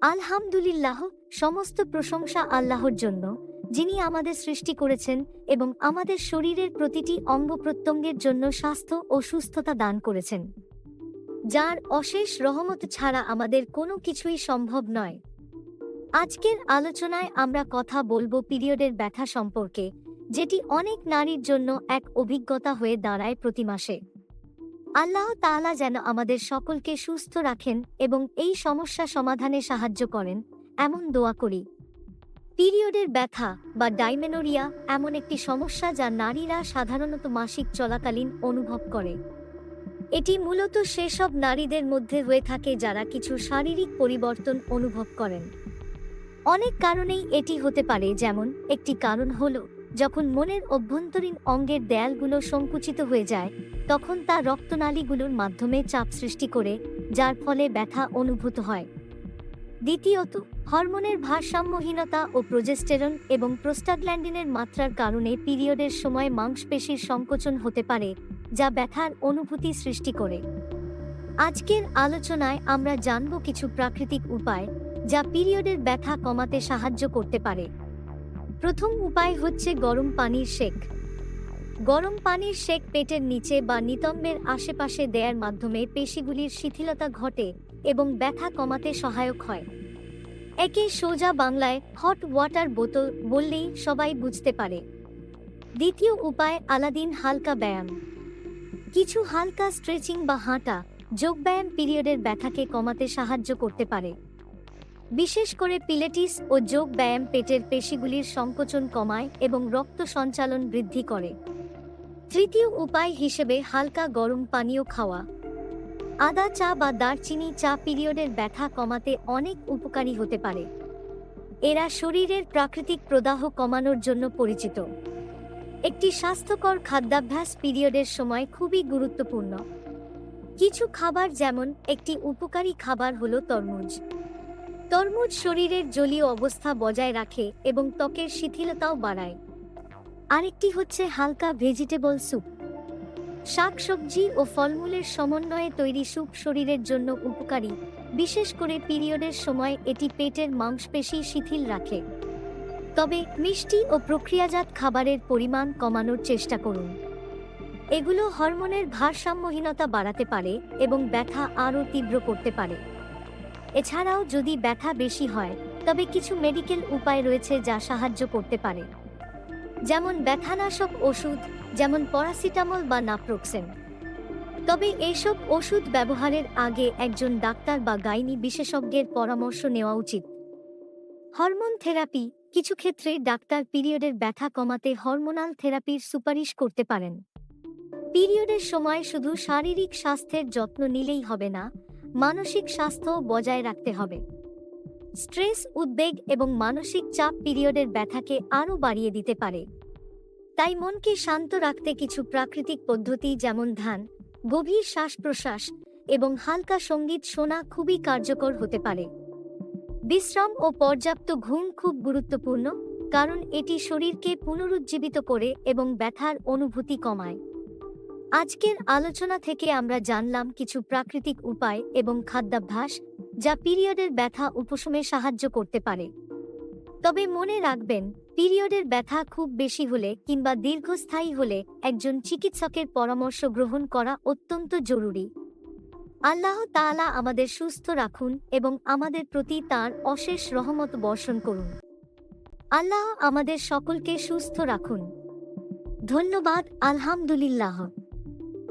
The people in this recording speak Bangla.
আলহামদুলিল্লাহ, সমস্ত প্রশংসা আল্লাহর জন্য, যিনি আমাদের সৃষ্টি করেছেন এবং আমাদের শরীরের প্রতিটি অঙ্গ প্রত্যঙ্গের জন্য স্বাস্থ্য ও সুস্থতা দান করেছেন। যার অশেষ রহমত ছাড়া আমাদের কোনো কিছুই সম্ভব নয়। আজকের আলোচনায় আমরা কথা বলব পিরিয়ডের ব্যথা সম্পর্কে, যেটি অনেক নারীর জন্য এক অভিজ্ঞতা হয়ে দাঁড়ায় প্রতি মাসে। আল্লাহ তাআলা যেন আমাদের সকলকে সুস্থ রাখেন এবং এই সমস্যা সমাধানে সাহায্য করেন, এমন দোয়া করি। পিরিয়ডের ব্যথা বা ডাইমেনোরিয়া এমন একটি সমস্যা যা নারীরা সাধারণত মাসিক চলাকালীন অনুভব করে। এটি মূলত সেসব নারীদের মধ্যে হয়ে থাকে যারা কিছু শারীরিক পরিবর্তন অনুভব করেন। অনেক কারণেই এটি হতে পারে, যেমন একটি কারণ হল, যখন মনের অভ্যন্তরীণ অঙ্গের দেয়ালগুলো সংকুচিত হয়ে যায় তখন তা রক্তনালীগুলোর মাধ্যমে চাপ সৃষ্টি করে, যার ফলে ব্যথা অনুভূত হয়। দ্বিতীয়ত, হরমোনের ভারসাম্যহীনতা ও প্রোজেস্টেরন এবং প্রোস্টাগ্ল্যান্ডিনের মাত্রার কারণে পিরিয়ডের সময় মাংসপেশির সংকোচন হতে পারে, যা ব্যথার অনুভূতি সৃষ্টি করে। আজকের আলোচনায় আমরা জানব কিছু প্রাকৃতিক উপায়, যা পিরিয়ডের ব্যথা কমাতে সাহায্য করতে পারে। প্রথম উপায় হচ্ছে গরম পানির শেক গরম পানির শেক পেটের নিচে বা নিতম্বের আশেপাশে দেয়ার মাধ্যমে পেশিগুলির শিথিলতা ঘটে এবং ব্যথা কমাতে সহায়ক হয়। একে সোজা বাংলায় হট ওয়াটার বোতল বললেই সবাই বুঝতে পারে। দ্বিতীয় উপায়, আলাদিন হালকা ব্যায়াম। কিছু হালকা স্ট্রেচিং বা হাঁটা যোগব্যায়াম পিরিয়ডের ব্যথাকে কমাতে সাহায্য করতে পারে। বিশেষ করে পিলেটিস ও যোগ ব্যায়াম পেটের পেশিগুলির সংকোচন কমায় এবং রক্ত সঞ্চালন বৃদ্ধি করে। তৃতীয় উপায় হিসেবে হালকা গরম পানীয় খাওয়া। আদা চা বা দারচিনি চা পিরিয়ডের ব্যথা কমাতে অনেক উপকারী হতে পারে। এরা শরীরের প্রাকৃতিক প্রদাহ কমানোর জন্য পরিচিত। একটি স্বাস্থ্যকর খাদ্যাভ্যাস পিরিয়ডের সময় খুবই গুরুত্বপূর্ণ। কিছু খাবার যেমন একটি উপকারী খাবার হলো তরমুজ। তরমুজ শরীরের জলীয় অবস্থা বজায় রাখে এবং ত্বকের শিথিলতাও বাড়ায়। আরেকটি হচ্ছে হালকা ভেজিটেবল স্যুপ। শাকসবজি ও ফলমূলের সমন্বয়ে তৈরি স্যুপ শরীরের জন্য উপকারী, বিশেষ করে পিরিয়ডের সময় এটি পেটের মাংসপেশি শিথিল রাখে। তবে মিষ্টি ও প্রক্রিয়াজাত খাবারের পরিমাণ কমানোর চেষ্টা করুন। এগুলো হরমোনের ভারসাম্যহীনতা বাড়াতে পারে এবং ব্যথা আরও তীব্র করতে পারে। এছাড়াও যদি ব্যথা বেশি হয়, তবে কিছু মেডিকেল উপায় রয়েছে যা সাহায্য করতে পারে। যেমন ব্যথানাশক ওষুধ, যেমন পরাসিটামল বা নাপ্রোক্সেন। তবে এইসব ওষুধ ব্যবহারের আগে একজন ডাক্তার বা গাইনি বিশেষজ্ঞের পরামর্শ নেওয়া উচিত। হরমোন থেরাপি কিছু ক্ষেত্রে ডাক্তার পিরিয়ডের ব্যথা কমাতে হরমোনাল থেরাপির সুপারিশ করতে পারেন। পিরিয়ডের সময় শুধু শারীরিক স্বাস্থ্যের যত্ন নিলেই হবে না, মানসিক স্বাস্থ্য বজায় রাখতে হবে। স্ট্রেস, উদ্বেগ এবং মানসিক চাপ পিরিয়ডের ব্যথাকে আরও বাড়িয়ে দিতে পারে। তাই মনকে শান্ত রাখতে কিছু প্রাকৃতিক পদ্ধতি যেমন ধ্যান, গভীর শ্বাস প্রশ্বাস এবং হালকা সংগীত শোনা খুবই কার্যকর হতে পারে। বিশ্রাম ও পর্যাপ্ত ঘুম খুব গুরুত্বপূর্ণ, কারণ এটি শরীরকে পুনরুজ্জীবিত করে এবং ব্যথার অনুভূতি কমায়। আজকের আলোচনা থেকে আমরা জানলাম কিছু প্রাকৃতিক উপায় এবং খাদ্যাভ্যাস যা পিরিয়ডের ব্যথা উপশমে সাহায্য করতে পারে। তবে মনে রাখবেন, পিরিয়ডের ব্যথা খুব বেশি হলে কিংবা দীর্ঘস্থায়ী হলে একজন চিকিৎসকের পরামর্শ গ্রহণ করা অত্যন্ত জরুরি। আল্লাহ তাআলা আমাদের সুস্থ রাখুন এবং আমাদের প্রতি তার অশেষ রহমত বর্ষণ করুন। আল্লাহ আমাদের সকলকে সুস্থ রাখুন। ধন্যবাদ, আলহামদুলিল্লাহ।